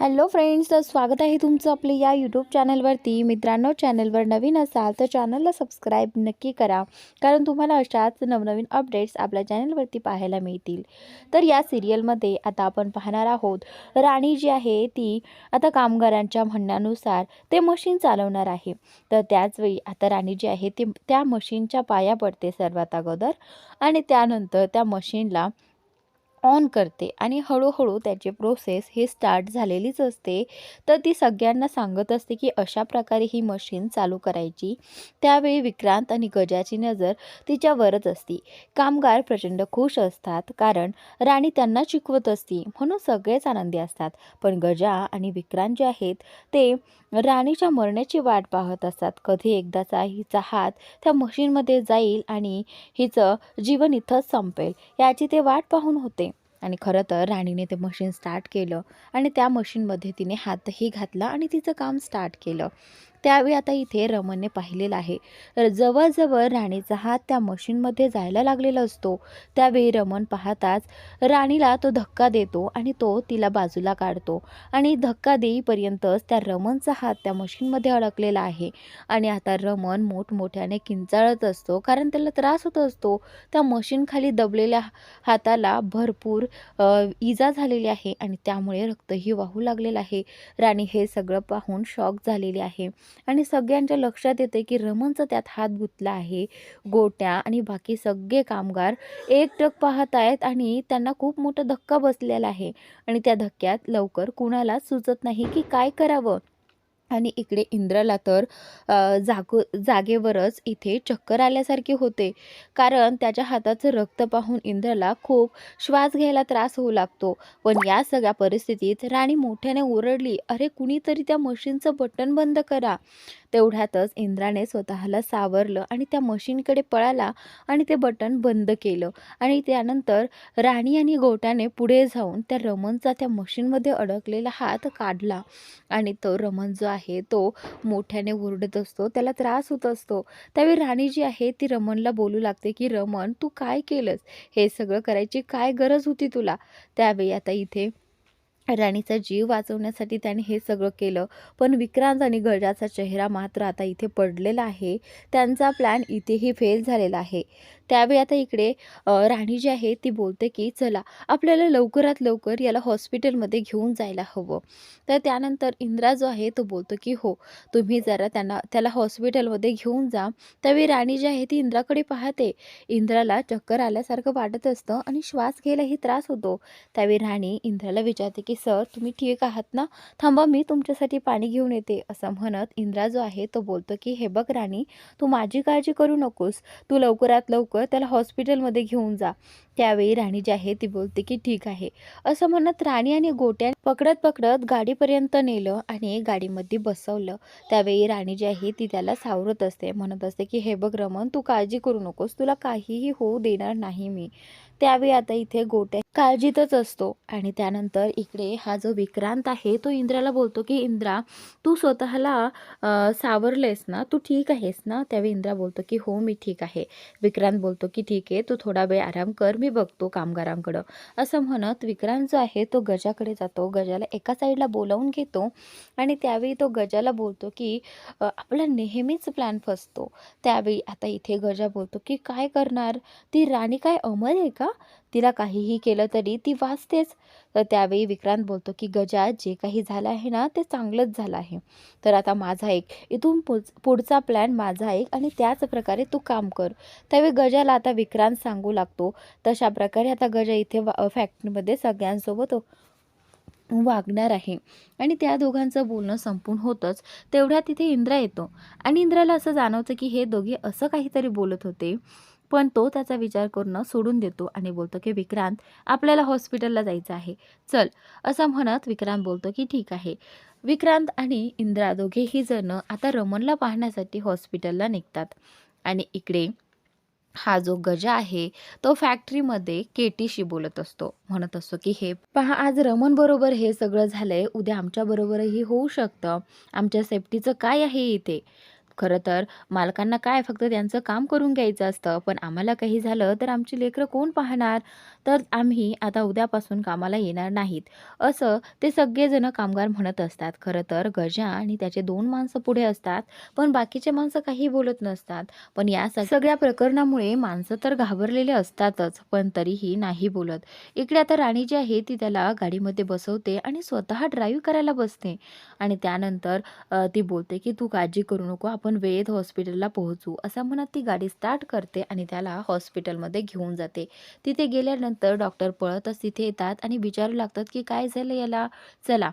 Hello friends तर स्वागत आहे तुमचं आपलं या यूट्यूब चॅनलवरती. मित्रांनो चॅनलवर नवीन असाल तर चॅनलला सबस्क्राईब नक्की करा. कारण तुम्हाला अशाच नवनवीन अपडेट्स आपल्या चॅनलवरती पाहायला मिळतील. तर या सिरियलमध्ये आता आपण पाहणार आहोत राणी जी आहे ती आता कामगारांच्या म्हणण्यानुसार ते मशीन चालवणार आहे. तर त्याचवेळी आता राणी जी आहे ती त्या मशीनच्या पाया पडते सर्वात अगोदर. आणि त्यानंतर त्या मशीनला ऑन करते आणि हळूहळू त्याची प्रोसेस ही स्टार्ट झालेलीच असते. तर ती सगळ्यांना सांगत असते की अशा प्रकारे ही मशीन चालू करायची. त्यावेळी विक्रांत आणि गजाची नजर तिच्यावरच असती. कामगार प्रचंड खुश असतात कारण राणी त्यांना शिकवत असती. म्हणून सगळेच आनंदी असतात. पण गजा आणि विक्रांत जे आहेत ते राणीच्या मरण्याची वाट पाहत असतात. कधी एकदाचा हिचा हात त्या मशीनमध्ये जाईल आणि हिचं जीवन इथंच संपेल याची ते वाट पाहून होते. आणि खरं तर राणीने ते मशीन स्टार्ट केलं आणि त्या मशीनमध्ये तिने हातही घातला आणि तिचं काम स्टार्ट केलं. त्यावेळी आता इथे रमणने पाहिलेलं आहे. जवळजवळ राणीचा हात त्या मशीनमध्ये जायला लागलेला असतो. त्यावेळी रमण पाहताच राणीला तो धक्का देतो आणि तो तिला बाजूला काढतो. आणि धक्का देईपर्यंतच त्या रमणचा हात त्या मशीनमध्ये अडकलेला आहे. आणि आता रमण मोठमोठ्याने किंचाळत असतो कारण त्याला त्रास होत असतो. त्या मशीनखाली दबलेल्या हाताला भरपूर इजा झालेली आहे आणि त्यामुळे रक्तही वाहू लागलेलं आहे. राणी हे सगळं पाहून शॉक झालेली आहे. आणि सगळ्यांच्या लक्षात येते की रमणचा त्यात हात गुंतला आहे. गोट्या आणि बाकी सगळे कामगार एकटक पाहत आहेत आणि त्यांना खूप मोठा धक्का बसलेला आहे. आणि त्या धक्क्यात लवकर कुणालाच सुचत नाही की काय करावं. आणि इकडे इंद्राला तर जागो जागेवरच इथे चक्कर आल्यासारखे होते. कारण त्याच्या हाताचं रक्त पाहून इंद्राला खूप श्वास घ्यायला त्रास होऊ लागतो. पण या सगळ्या परिस्थितीत राणी मोठ्याने ओरडली अरे कुणीतरी त्या मशीनचं बटन बंद करा. तेवढ्यातच इंद्राने स्वतःला सावरलं आणि त्या मशीनकडे पळाला आणि ते बटन बंद केलं. आणि त्यानंतर राणी आणि गोट्याने पुढे जाऊन त्या रमणचा त्या मशीनमध्ये अडकलेला हात काढला आणि तो रमण जो आहे तो मोठ्याने ओरडत असतो त्याला त्रास होत असतो. त्यावेळी राणी जी आहे ती रमणला बोलू लागते की रमण तू काय केलंस? हे सगळं करायची काय गरज होती तुला? त्यावेळी आता इथे राणीचा जीव वाचवण्यासाठी त्याने हे सगळं केलं. पण विक्रांत आणि गजाचा चेहरा मात्र आता इथे पडलेला आहे. त्यांचा प्लॅन इथेही फेल झालेला आहे. त्यावेळी आता इकडे राणी जी आहे ती बोलते की चला आपल्याला लवकरात लवकर याला हॉस्पिटलमध्ये घेऊन जायला हवं. तर त्यानंतर इंद्रा जो आहे तो बोलतो की हो तुम्ही जरा त्यांना त्याला हॉस्पिटलमध्ये घेऊन जा. त्यावेळी राणी जी आहे ती इंद्राकडे पाहते. इंद्राला चक्कर आल्यासारखं वाटत असतं आणि श्वास घ्यायलाही त्रास होतो. त्यावेळी राणी इंद्राला विचारते की सर तुम्ही ठीक आहात ना? थांबा मी तुमच्यासाठी पाणी घेऊन येते. असं म्हणत इंद्रा जो आहे तो बोलतो की हे बघ राणी तू माझी काळजी करू नकोस. तू लवकरात लवकर त्याला हॉस्पिटलमध्ये घेऊन जा. त्यावेळी राणी जी आहे ती बोलते की ठीक आहे. असं म्हणत राणी आणि गोट्या पकडत पकडत गाडीपर्यंत नेलं आणि गाडीमध्ये बसवलं. त्यावेळी राणी जी आहे ती त्याला सावरत असते. म्हणत असते की हे बघ रमण तू काळजी करू नकोस. तुला काहीही होऊ देणार नाही मी. त्यावेळी आता इथे गोट्या काळजीतच असतो. आणि त्यानंतर इकडे हा जो विक्रांत आहे तो इंद्राला बोलतो की इंद्रा तू स्वतःला सावरलेस ना? तू ठीक आहेस ना? त्यावेळी इंद्रा बोलतो की हो मी ठीक आहे. विक्रांत बोलतो की ठीक आहे तू थोडा वेळ आराम कर मी बघतो कामगारांकडं. असं म्हणत विक्रांत जो आहे तो गजाकडे जातो. गजाला एका साईडला बोलावून घेतो. आणि त्यावेळी तो गजाला बोलतो की आपला नेहमीच प्लॅन फसतो. त्यावेळी आता इथे गजा बोलतो की काय करणार? ती राणी काय अमर आहे का? तिला काहीही केलं तरी ती वाचतेच. तर त्यावेळी विक्रांत बोलतो की गजा जे काही झालं आहे ना ते चांगलंच झालं आहे. तर आता माझा एक इथून पुढचा प्लॅन माझा एक आणि त्याच प्रकारे तू काम कर. त्यावेळी गजाला आता विक्रांत सांगू लागतो. तशा प्रकारे आता गजा इथे फॅक्टरीमध्ये सगळ्यांसोबत वागणार आहे. आणि त्या दोघांचं बोलणं संपून होतंच. तेवढ्या तिथे इंद्रा येतो. आणि इंद्राला असं जाणवतं की हे दोघे असं काहीतरी बोलत होते. पण तो त्याचा विचार करणं सोडून देतो आणि बोलतो की विक्रांत आपल्याला हॉस्पिटलला जायचं आहे. चल. असं म्हणत विक्रांत बोलतो की ठीक आहे. विक्रांत आणि इंद्रा दोघेही जण आता रमणला पाहण्यासाठी हॉस्पिटलला निघतात. आणि इकडे हा जो गजा आहे तो फॅक्टरीमध्ये केटीशी बोलत असतो. म्हणत असतो की हे पहा आज रमन बरोबर हे सगळं झालंय. उद्या आमच्या बरोबरही होऊ शकतं. आमच्या सेफ्टीचं काय आहे इथे? खरं तर मालकांना काय फक्त त्यांचं काम करून घ्यायचं असतं. पण आम्हाला काही झालं तर आमची लेकरं कोण पाहणार? तर आम्ही आता उद्यापासून कामाला येणार नाहीत. असं ते सगळेजण कामगार म्हणत असतात. खरं तर गजा आणि त्याचे दोन माणसं पुढे असतात पण बाकीचे माणसं काही बोलत नसतात. पण या सगळ्या प्रकरणामुळे माणसं तर घाबरलेले असतातच पण तरीही नाही बोलत. इकडे आता राणी जी आहे ती त्याला गाडीमध्ये बसवते आणि स्वतः ड्राईव्ह करायला बसते. आणि त्यानंतर ती बोलते की तू काळजी करू नको आपण आपण वेळेत हॉस्पिटलला पोहोचू असं म्हणत ती गाडी स्टार्ट करते आणि त्याला हॉस्पिटलमध्ये घेऊन जाते. तिथे गेल्यानंतर डॉक्टर पळतच तिथे येतात आणि विचारू लागतात की काय झालं याला? चला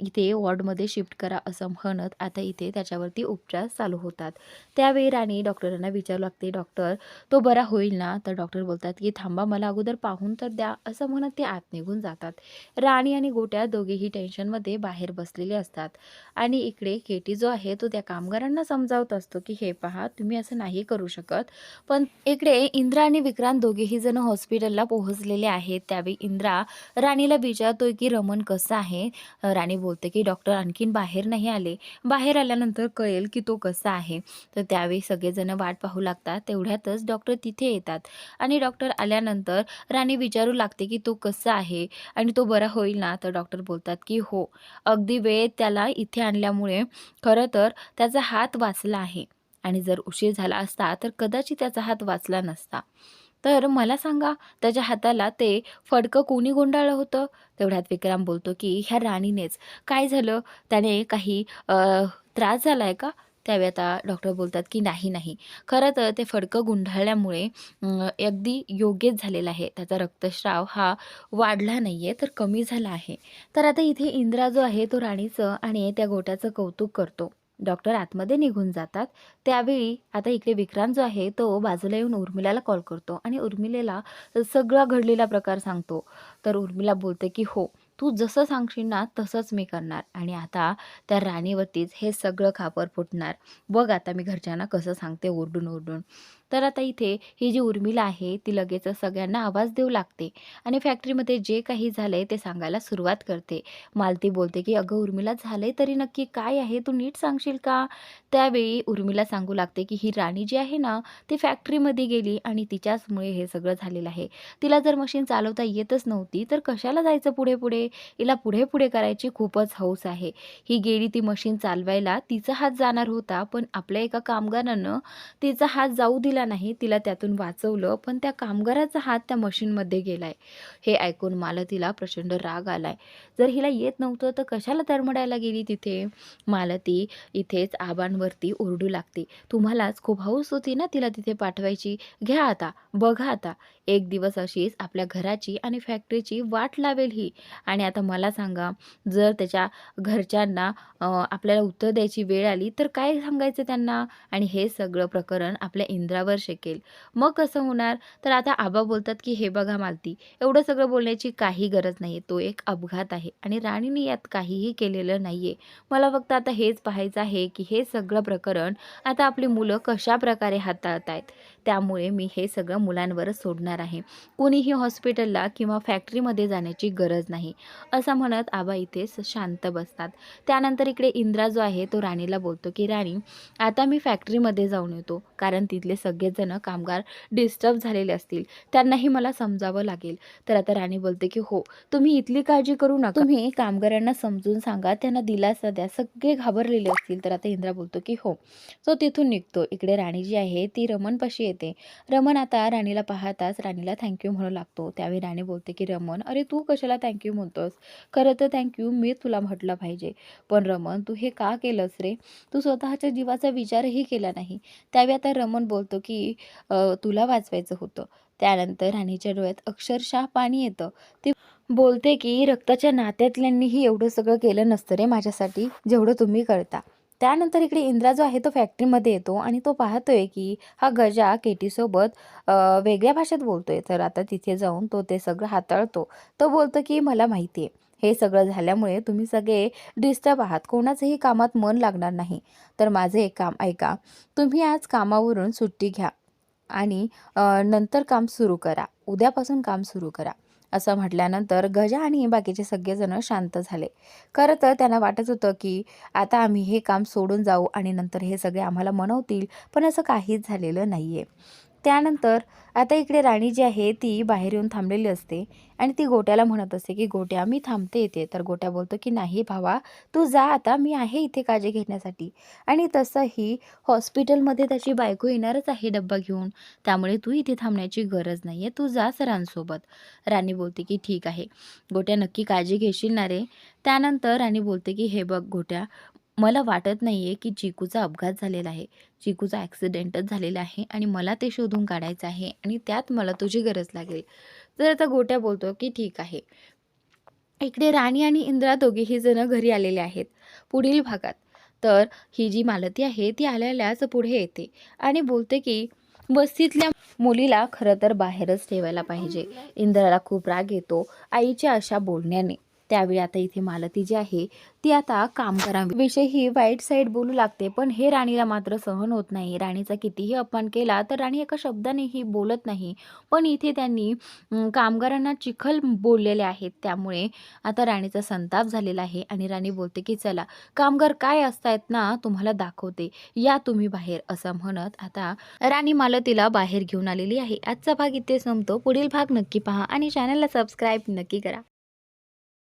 इथे वॉर्डमध्ये शिफ्ट करा असं म्हणत आता इथे त्याच्यावरती उपचार चालू होतात. त्यावेळी राणी डॉक्टरांना विचारू लागते डॉक्टर तो बरा होईल ना? तर डॉक्टर बोलतात की थांबा मला अगोदर पाहून तर द्या असं म्हणत ते आत निघून जातात. राणी आणि गोट्या दोघेही टेन्शनमध्ये बाहेर बसलेले असतात. आणि इकडे केटी जो आहे तो त्या कामगारांना समजावत असतो की हे पहा तुम्ही असं नाही करू शकत. पण इकडे इंद्रा आणि विक्रांत दोघेही जण हॉस्पिटलला पोहोचलेले आहेत. त्यावेळी इंद्रा राणीला विचारतोय की रमण कसं आहे? राणी बोलते की डॉक्टर आणखीन बाहेर नाही आले. बाहेर आल्यानंतर कळेल की तो कसा आहे. तर त्यावेळी सगळेजण वाट पाहू लागतात. तेवढ्यातच डॉक्टर तिथे येतात. आणि डॉक्टर आल्यानंतर राणी विचारू लागते की तो कसा आहे? आणि तो बरा होईल ना? तर डॉक्टर बोलतात की हो. अगदी वेळेत त्याला इथे आणल्यामुळे खरं तर त्याचा हात वाचला आहे. आणि जर उशीर झाला असता तर कदाचित त्याचा हात वाचला नसता. तर मला सांगा त्याच्या हाताला ते फडकं कोणी गुंडाळलं होतं? तेवढ्यात विक्रम बोलतो की ह्या राणीनेच. काय झालं? त्याने काही त्रास झाला आहे का? त्यावेळी आता डॉक्टर बोलतात की नाही नाही. खरं तर ते फडकं गुंडाळल्यामुळे अगदी योग्यच झालेलं आहे. त्याचा रक्तस्राव हा वाढला नाही आहे तर कमी झाला आहे. तर आता इथे इंद्रा जो आहे तो राणीचं आणि त्या गोट्याचं कौतुक करतो. डॉक्टर आतमध्ये निघून जातात. त्यावेळी आता इकडे विक्रांत जो आहे तो बाजूला येऊन उर्मिलाला कॉल करतो आणि उर्मिलेला सगळा घडलेला प्रकार सांगतो. तर उर्मिला बोलते की हो तू जसं सांगशील ना तसंच मी करणार आणि आता त्या राणीवरतीच हे सगळं खापर फुटणार. बघ आता मी घरच्यांना कसं सांगते ओरडून ओरडून तर आता इथे ही जी उर्मिला आहे ती लगेच सगळ्यांना आवाज देऊ लागते आणि फॅक्टरीमध्ये जे काही झालंय ते सांगायला सुरुवात करते. मालती बोलते की अगं उर्मिला झालंय तरी नक्की काय आहे? तू नीट सांगशील का? त्यावेळी उर्मिला सांगू लागते की ही राणी जी आहे ना ती फॅक्टरीमध्ये गेली आणि तिच्याचमुळे हे सगळं झालेलं आहे. तिला जर मशीन चालवता येतच नव्हती तर कशाला जायचं पुढे पुढे? हिला पुढे पुढे करायची खूपच हौस आहे. ही गेली ती मशीन चालवायला तिचा हात जाणार होता पण आपल्या एका कामगारानं तिचा हात जाऊ दिला नाही तिला त्यातून वाचवलं पण त्या कामगाराचा हात त्या मशीनमध्ये गेलाय. हे ऐकून मालतीला प्रचंड राग आलाय. जर हिला येत नव्हतं तर कशाला तरमडायला गेली तिथे? मालती इथेच आबांवरती ओरडू लागते. तुम्हालाच खूप हौस होती ना तिला तिथे पाठवायची? घ्या आता बघा आता. एक दिवस अशीच आपल्या घराची आणि फॅक्टरीची वाट लावेल ही. आणि आता मला सांगा जर त्याच्या घरच्यांना आपल्याला उत्तर द्यायची वेळ आली तर काय सांगायचं त्यांना? आणि हे सगळं प्रकरण आपल्या घरावर शेकेल. मग कसं होणार? तर आता आबा बोलतात की हे बघा मालती एवढं सगळं बोलण्याची काही गरज नाही तो एक अपघात आहे आणि राणीने यात काहीही केलेलं नाही आहे मला फक्त आता हेच पाहायचं आहे की हे सगळं प्रकरण आता आपली मुलं कशा प्रकारे हाताळत आहेत? त्यामुळे मी हे सगळं मुलांवरच सोडणार आहे. कोणीही हॉस्पिटलला किंवा फॅक्टरीमध्ये जाण्याची गरज नाही. असं म्हणत आबा इथेच शांत बसतात. त्यानंतर इकडे इंद्रा जो आहे तो राणीला बोलतो की राणी आता मी फॅक्टरीमध्ये जाऊन येतो कारण तिथले सगळे सगळेजण कामगार डिस्टर्ब झालेले असतील. त्यांनाही मला समजावं लागेल. तर आता राणी बोलते की हो तुम्ही इथली काळजी करू नका. तुम्ही कामगारांना समजून सांगा. त्यांना दिलासा द्या. सगळे घाबरलेले असतील. तर आता इंद्रा बोलतो की हो. तो तिथून निघतो. इकडे राणी जी आहे. ती रमणपाशी येते. रमण आता राणीला पाहताच राणीला थँक्यू म्हणू लागतो. त्यावेळी राणी बोलते की रमण अरे तू कशाला थँक्यू म्हणतोस? खरं तर थँक्यू मी तुला म्हटलं पाहिजे. पण रमण तू हे का केलंस रे? तू स्वतःच्या जीवाचा विचारही केला नाही. त्यावेळी आता रमण बोलतो की तुला वाचवायचं होतं. त्यानंतर राणीच्या डोळ्यात अक्षरशः पाणी येतं. ती बोलते की रक्ताच्या नात्यातल्यांनीही एवढं सगळं केलं नसतं रे माझ्यासाठी जेवढं तुम्ही करता. त्यानंतर इकडे इंद्रा जो आहे तो फॅक्टरीमध्ये येतो आणि तो पाहतोय की हा गजा केटीसोबत वेगळ्या भाषेत बोलतोय. तर आता तिथे जाऊन तो ते सगळं हाताळतो. तो बोलतो की मला माहिती आहे हे सगळं झाल्यामुळे तुम्ही सगळे डिस्टर्ब आहात. कोणाचंही कामात मन लागणार नाही. तर माझे एक काम ऐका. तुम्ही आज कामावरून सुट्टी घ्या आणि नंतर काम सुरू करा. उद्यापासून काम सुरू करा. असं म्हटल्यानंतर गजा आणि बाकीचे सगळेजण शांत झाले. खरं तर त्यांना वाटत होतं की आता आम्ही हे काम सोडून जाऊ आणि नंतर हे सगळे आम्हाला मनवतील पण असं काहीच झालेलं नाही आहे त्यानंतर आता इकडे राणी जी आहे ती बाहेर येऊन थांबलेली असते आणि ती गोट्याला म्हणत असते की गोट्या मी थांबते इथे. तर गोट्या बोलतो की नाही भावा तू जा आता मी आहे इथे काळजी घेण्यासाठी. आणि तसंही हॉस्पिटलमध्ये त्याची बायको येणारच आहे डब्बा घेऊन. त्यामुळे तू इथे थांबण्याची गरज नाही आहे तू जा सरांसोबत. राणी बोलते की ठीक आहे. गोट्या नक्की काळजी घेशील ना रे? त्यानंतर राणी बोलते की हे बघ गोट्या मला वाटत नाही आहे की चिकूचा अपघात झालेला आहे. चिकूचा ॲक्सिडेंटच झालेला आहे आणि मला ते शोधून काढायचं आहे आणि त्यात मला तुझी गरज लागेल. तर आता गोट्या बोलतो की ठीक आहे. इकडे राणी आणि इंद्रा दोघेही जण घरी आलेले आहेत. पुढील भागात. तर ही जी मालती आहे ती आलेल्याच पुढे येते आणि बोलते की वस्तीतल्या मुलीला खरं तर बाहेरच ठेवायला पाहिजे. इंद्राला खूप राग येतो आईच्या अशा बोलण्याने. त्यावेळी आता इथे मालती जी आहे ती आता काम ही वाईट साईड बोलू लागते पण हे राणीला मात्र सहन होत नाही. राणीचा कितीही अपमान केला तर राणी एका शब्दानेही बोलत नाही. पण इथे त्यांनी कामगारांना चिखल बोललेले आहेत. त्यामुळे आता राणीचा संताप झालेला आहे आणि राणी बोलते की चला कामगार काय असतायत ना तुम्हाला दाखवते. या तुम्ही बाहेर असं म्हणत आता राणी मालतीला बाहेर घेऊन आलेली आहे. आजचा भाग इथे संपतो. पुढील भाग नक्की पहा आणि चॅनलला सबस्क्राईब नक्की करा.